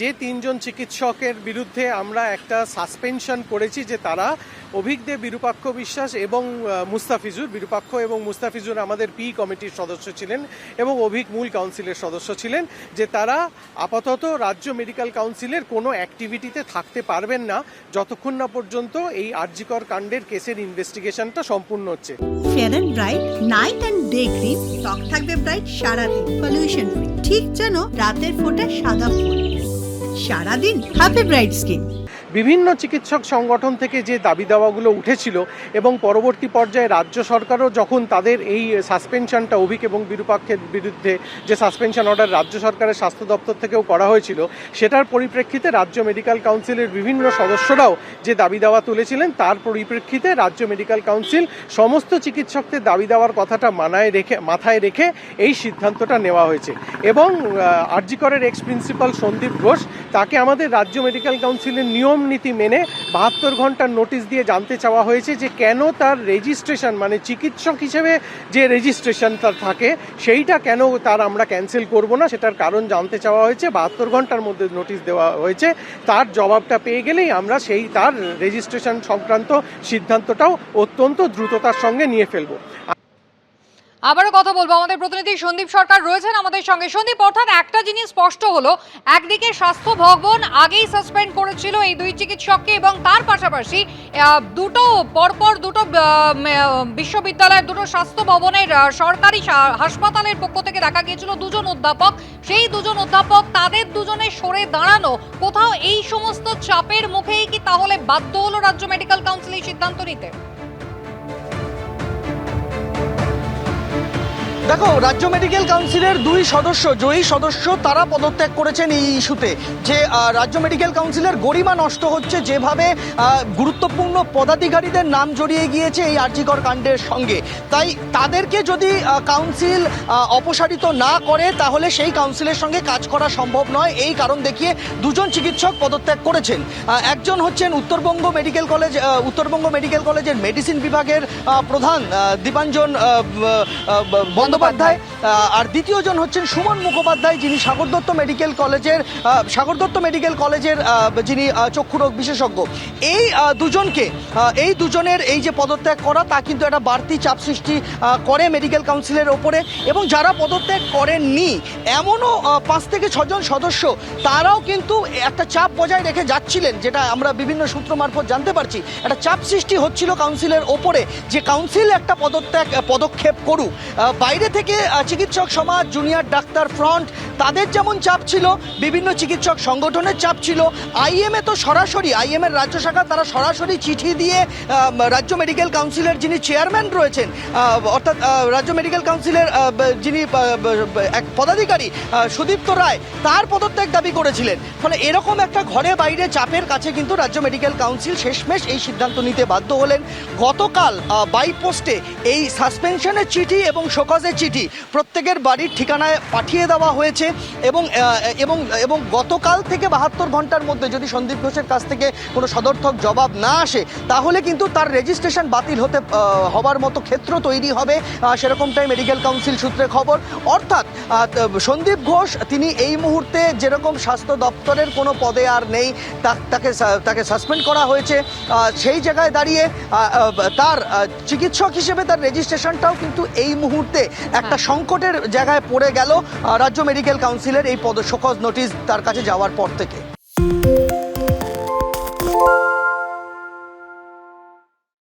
যে তিনজন চিকিৎসকের বিরুদ্ধে আমরা একটা সাসপেনশন করেছি যে তারা অভিজ্ঞ বিরূপাক্ষ বিশ্বাস এবং মুস্তাফিজুর বিরূপাক্ষ এবং মুস্তাফিজুর আমাদের পি কমিটির সদস্য ছিলেন এবং অভিক মূল কাউন্সিলের সদস্য ছিলেন যে তারা আপাতত রাজ্য মেডিকেল কাউন্সিলের কোনো অ্যাক্টিভিটিতে থাকতে পারবেন না যতক্ষণ না পর্যন্ত এই আরজিকর কাণ্ডের কেসের ইনভেস্টিগেশনটা সম্পূর্ণ হচ্ছে। Fair bright night and day cream ত্বক থাকবে ব্রাইট সারাদিন পলিউশন ঠিক যেন রাতের ফোটা সাদা ফুল সারাদিন হ্যাপি ব্রাইট স্কিন বিভিন্ন চিকিৎসক সংগঠন থেকে যে দাবি দাওয়াগুলো উঠেছিল এবং পরবর্তী পর্যায়ে রাজ্য সরকারও যখন তাদের এই সাসপেনশনটা অভিক এবং বিরূপাক্ষের বিরুদ্ধে যে সাসপেনশন অর্ডার রাজ্য সরকারের স্বাস্থ্য দপ্তর থেকেও করা হয়েছিল, সেটার পরিপ্রেক্ষিতে রাজ্য মেডিকেল কাউন্সিলের বিভিন্ন সদস্যরাও যে দাবি দাওয়া তুলেছিলেন, তার পরিপ্রেক্ষিতে রাজ্য মেডিকেল কাউন্সিল সমস্ত চিকিৎসকদের দাবি দেওয়ার কথাটা মানায় রেখে, মাথায় রেখে এই সিদ্ধান্তটা নেওয়া হয়েছে। এবং আরজিকরের এক্স প্রিন্সিপাল সন্দীপ ঘোষ, তাকে আমাদের রাজ্য মেডিকেল কাউন্সিলের নিয়ম নীতি মেনে বাহাত্তর ঘণ্টার নোটিশ দিয়ে জানতে চাওয়া হয়েছে যে কেন তার রেজিস্ট্রেশন মানে চিকিৎসক হিসেবে যে রেজিস্ট্রেশন তার থাকে, সেইটা কেন তার আমরা ক্যান্সেল করব না, সেটার কারণ জানতে চাওয়া হয়েছে, বাহাত্তর ঘণ্টার মধ্যে নোটিশ দেওয়া হয়েছে, তার জবাবটা পেয়ে গেলেই আমরা সেই তার রেজিস্ট্রেশন সংক্রান্ত সিদ্ধান্তটাও অত্যন্ত দ্রুততার সঙ্গে নিয়ে ফেলব। আবারও কথা বলব। আমাদের প্রতিনিধি সন্দীপ সরকার রয়েছেন আমাদের সঙ্গে। সন্দীপ, অর্থাৎ একটা জিনিস স্পষ্ট হলো, একদিকে স্বাস্থ্য ভবন আগেই সাসপেন্ড করেছিল এই দুই চিকিৎসককে এবং তার পাশাপাশি দুটো, পরপর দুটো বিশ্ববিদ্যালয়ের দুটো স্বাস্থ্য ভবনের সরকারি হাসপাতালের পক্ষ থেকে দেখা গিয়েছিল দুজন অধ্যাপক। সেই দুজন অধ্যাপক তাদের দুজনের সরে দাঁড়ানো, কোথাও এই সমস্ত চাপের মুখেই কি তাহলে বাধ্য হলো রাজ্য মেডিকেল কাউন্সিল এই সিদ্ধান্ত নিতে? দেখো, রাজ্য মেডিকেল কাউন্সিলের দুই সদস্য, জয়ী সদস্য, তারা পদত্যাগ করেছেন এই ইস্যুতে। যে রাজ্য মেডিকেল কাউন্সিলের গরিমা নষ্ট হচ্ছে যেভাবে গুরুত্বপূর্ণ পদাধিকারীদের নাম জড়িয়ে গিয়েছে এই আর্জিকর কাণ্ডের সঙ্গে। তাই তাদেরকে যদি কাউন্সিল অপসারিত না করে, তাহলে সেই কাউন্সিলের সঙ্গে কাজ করা সম্ভব নয়। এই কারণ দেখিয়ে দুজন চিকিৎসক পদত্যাগ করেছেন। একজন হচ্ছেন Uttarbanga medical college Uttarbanga medical কলেজের মেডিসিন বিভাগের প্রধান দীপাঞ্জন বন্দ্যোপাধ্যায়। আহ, আর দ্বিতীয়জন হচ্ছেন সুমন মুখোপাধ্যায় যিনি সাগর দত্ত মেডিকেল কলেজের সাগর দত্ত মেডিকেল কলেজের যিনি চক্ষুরোগ বিশেষজ্ঞ। এই দুজনকে এই দুজনের এই যে পদত্যাগ করা তা কিন্তু একটা বাড়তি চাপ সৃষ্টি করে মেডিকেল কাউন্সিলের ওপরে। এবং যারা পদত্যাগ করেননি এমনও পাঁচ থেকে ছজন সদস্য তারাও কিন্তু একটা চাপ বজায় রেখে যাচ্ছিলেন যেটা আমরা বিভিন্ন সূত্র মারফত জানতে পারছি। একটা চাপ সৃষ্টি হচ্ছিল কাউন্সিলের ওপরে যে কাউন্সিল একটা পদত্যাগ পদক্ষেপ করুক। আহ, বাইরে থেকে চিকিৎসক সমাজ জুনিয়র ডাক্তার ফ্রন্ট তাদের যেমন চাপ ছিল, বিভিন্ন চিকিৎসক সংগঠনের চাপ ছিল আইএমএ তো সরাসরি আইএম এর রাজ্য শাখা তারা সরাসরি চিঠি দিয়ে রাজ্য মেডিকেল কাউন্সিলের যিনি চেয়ারম্যান রয়েছেন অর্থাৎ রাজ্য মেডিকেল কাউন্সিলের যিনি এক পদাধিকারী সুদীপ্ত রায়, তার পদত্যাগ দাবি করেছিলেন। ফলে এরকম একটা ঘরে বাইরে চাপের কাছে কিন্তু রাজ্য মেডিকেল কাউন্সিল শেষমেশ এই সিদ্ধান্ত নিতে বাধ্য হলেন। গতকাল বাই পোস্টে এই সাসপেনশনের চিঠি এবং শোকজের চিঠি প্রত্যেকের বাড়ির ঠিকানায় পাঠিয়ে দেওয়া হয়েছে। এবং এবং এবং গতকাল থেকে বাহাত্তর ঘণ্টার মধ্যে যদি সন্দীপ ঘোষের কাছ থেকে কোনো সদর্থক জবাব না আসে তাহলে কিন্তু তার রেজিস্ট্রেশন বাতিল হতে হবার মতো ক্ষেত্র তৈরি হবে সেরকমটাই মেডিকেল কাউন্সিল সূত্রে খবর। অর্থাৎ সন্দীপ ঘোষ তিনি এই মুহূর্তে যেরকম স্বাস্থ্য দপ্তরের কোনো পদে আর নেই তাকে তাকে সাসপেন্ড করা হয়েছে সেই জায়গায় দাঁড়িয়ে তার চিকিৎসক হিসেবে তার রেজিস্ট্রেশনটাও কিন্তু এই মুহূর্তে একটা সংকটের জায়গায় পড়ে গেল রাজ্য মেডিকেল কাউন্সিলের এই পদ নোটিশ তার কাছে যাওয়ার পর থেকে।